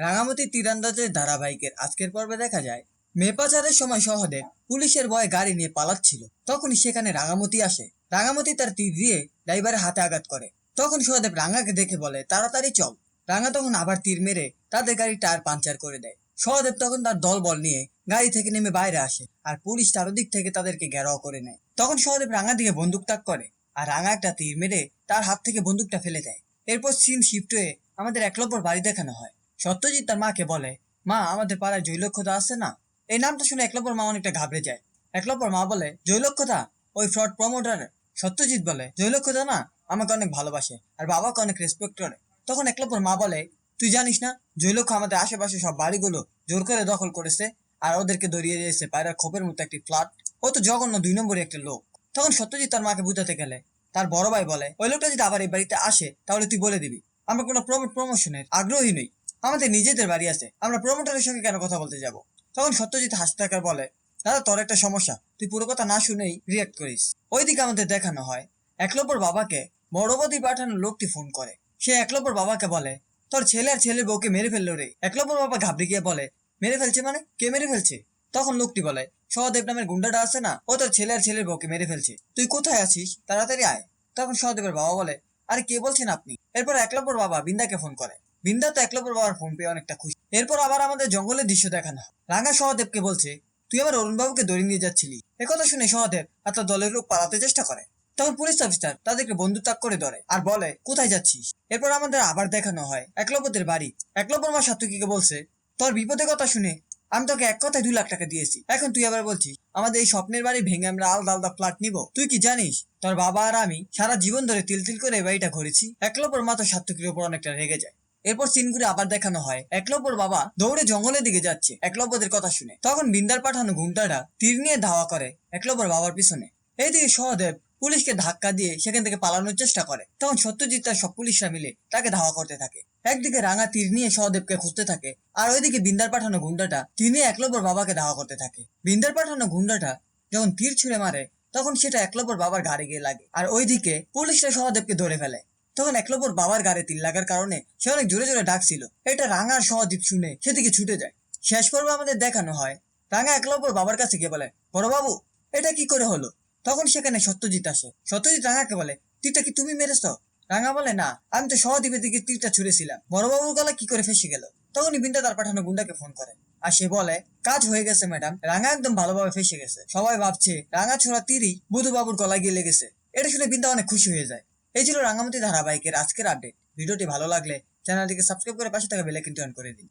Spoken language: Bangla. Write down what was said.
রাঙামতি তীরন্দাজের ধারাবাহিকের আজকের পর্বে দেখা যায়, মেপাচারের সময় শহরে পুলিশের ভয়ে গাড়ি নিয়ে পালাচ্ছিল। তখনই সেখানে রাঙামতি আসে। রাঙামতি তার তীর দিয়ে ড্রাইভারের হাতে আঘাত করে। তখন সহদেব রাঙাকে দেখে বলে, তাড়াতাড়ি চল। রাঙা তখন আবার তীর মেরে তাদের গাড়ি টায়ার পাঞ্চার করে দেয়। সহদেব তখন তার দল বল নিয়ে গাড়ি থেকে নেমে বাইরে আসে আর পুলিশ চারদিক থেকে তাদেরকে ঘেরাও করে নেয়। তখন সহদেব রাঙা দিকে বন্দুক তাক করে আর রাঙা একটা তীর মেরে তার হাত থেকে বন্দুকটা ফেলে দেয়। এরপর সিন শিফট হয়ে আমাদের একলব্বর বাড়ি দেখানো হয়। সত্যজিৎ তার মাকে বলে, মা, আমাদের পাড়ায় জৈলক্ষতা আছে না? এই নামটা শুনে একলব্বর মা অনেকটা ঘাবড়ে যায়। একলব্বর মা বলে জৈলক্ষতা ওই ফ্রড প্রমোটার সত্যজিৎ বলে। জৈলক্ষতা না আমাকে অনেক ভালোবাসে আর বাবাকে অনেক রেসপেক্ট করে। তখন একলব্বর মা বলে, তুই জানিস না জৈলক্ষ আমাদের আশেপাশে সব বাড়িগুলো জোর করে দখল করেছে আর ওদেরকে দড়িয়ে দিয়েছে পায়রার খোপের মতো একটি ফ্ল্যাট। ও তো জঘন্য দুই নম্বরে একটা লোক। তখন সত্যজিৎ তার মাকে বুঝাতে গেলে, তার বড় ভাই বলে, ওই লোকটা যদি আবার এই বাড়িতে আসে, তাহলে তুই বলে দিবি। আমরা কোনো প্রমোশনের আগ্রহী নই। আমাদের নিজেদের বাড়ি আছে। আমরা প্রমোটারের সঙ্গে কেন কথা বলতে যাব? তখন সত্যজিৎ হাসতে থাকার বলে, দাদা, তোর একটা সমস্যা। তুই পুরো কথা না শুনেই রিয়াক্ট করিস। ওইদিকে আমাদের দেখানো হয় একলব্বর বাবাকে বড়বদি পাঠানো লোকটি ফোন করে। সে একলব্বর বাবাকে বলে, তোর ছেলে আর ছেলের বউকে মেরে ফেলল রে। একলব্বর বাবা ঘাবড়ে গিয়ে বলে, মেরে ফেলছে মানে? কে মেরে ফেলছে? তখন লোকটি বলে, সহদেব নামের গুন্ডাটা আছে না? ও তোর ছেলে আর ছেলের বউকে মেরে ফেলছে। তুই কোথায় আছিস? তাড়াতাড়ি আয়। তখন সহদেবের বাবা বলে, আরে, কে বলছেন আপনি? এরপর একলব্বর বাবা বিন্দাকে ফোন করে বিন্দা তো একলব্বর বাবার ফোন পেয়ে অনেকটা খুশি। এরপর আবার আমাদের জঙ্গলের দৃশ্য দেখানো। রাঙা সহদেবকে বলছে, তুই আবার অরুণবাবুকে দড়ি নিয়ে যাচ্ছিলি? একথা শুনে সহদেব আর তার দলের লোক পালাতে চেষ্টা করে। তখন পুলিশ অফিসার তাদেরকে বন্ধু তাক করে ধরে আর বলে, কোথায় যাচ্ছিস? এরপর আমাদের আবার দেখানো হয় একলব্যদের বাড়ি। একলব্যর মা সাত্তুকিকে বলছে, তোর বিপদের কথা শুনে আমি তোকে এক কথায় দুই লাখ টাকা দিয়েছি। এখন তুই আবার বলছিস, আমাদের এই স্বপ্নের বাড়ি ভেঙে আমরা আলাদা আলাদা ফ্ল্যাট নিব? তুই কি জানিস, তোর বাবা আর আমি সারা জীবন ধরে তিল তিল করে এই বাড়িটা ঘুরেছি? একলব্যর মা তো সাত্তুকির উপর অনেকটা রেগে যায়। এরপর সিনগুলো আবার দেখানো হয়। একলব্যর বাবা দৌড়ে জঙ্গলের দিকে যাচ্ছে, একলব্যদের কথা শুনে। তখন বিন্দার পাঠানো গুন্ডারা তীর নিয়ে ধাওয়া করে একলব্যর বাবার পিছনে। এইদিকে সহদেব পুলিশকে ধাক্কা দিয়ে সেখান থেকে পালানোর চেষ্টা করে। তখন সত্যজিৎ তার সব পুলিশরা মিলে তাকে ধাওয়া করতে থাকে। একদিকে রাঙা তীর নিয়ে সহদেবকে খুঁজতে থাকে, আর ওইদিকে বিন্দার পাঠানো গুন্ডাটা তীর নিয়ে একলব্যর বাবাকে ধাওয়া করতে থাকে। বিন্দার পাঠানো গুন্ডাটা যখন তীর ছুঁড়ে মারে, তখন সেটা একলব্যর বাবার গাড়ি গিয়ে লাগে, আর ওইদিকে পুলিশরা সহদেবকে ধরে ফেলে। তখন একলব্যর বাবার গাড়ি তীর লাগার কারণে সে অনেক জোরে জোরে ডাকছিল। এটা রাঙার সহদীপ শুনে সেদিকে ছুটে যায়। শেষ পর্বে আমাদের দেখানো হয়, রাঙা একলব্যর বাবার কাছে গিয়ে বলে, বড় বাবু, এটা কি করে হলো? তখন সেখানে সত্যজিৎ আসে। সত্যজিৎ রাঙাকে বলে, তীরটা কি তুমি মেরেছ? রাঙা বলে, না, আমি তো সহদীপের দিকে তীরটা ছুড়েছিলাম। বড়বাবুর গলা কি করে ফেসে গেল? তখনই বিন্দা তার পাঠানো গুন্ডাকে ফোন করে। আর সে বলে, কাজ হয়ে গেছে, ম্যাডাম। রাঙা একদম ভালোভাবে ফেসে গেছে। সবাই ভাবছে, রাঙা ছোড়া তীরই বুধুবাবুর গলায় গিয়ে লেগেছে। এটা শুনে বিন্দা অনেক খুশি হয়ে যায়। এই ছিল রাঙামতি ধারাবাহিকের আজকের আপডেট ভিডিওটি ভালো লাগলে চ্যানেলটিকে সাবস্ক্রাইব করে পাশে থাকা বেলাইকনটি অন করে দিন।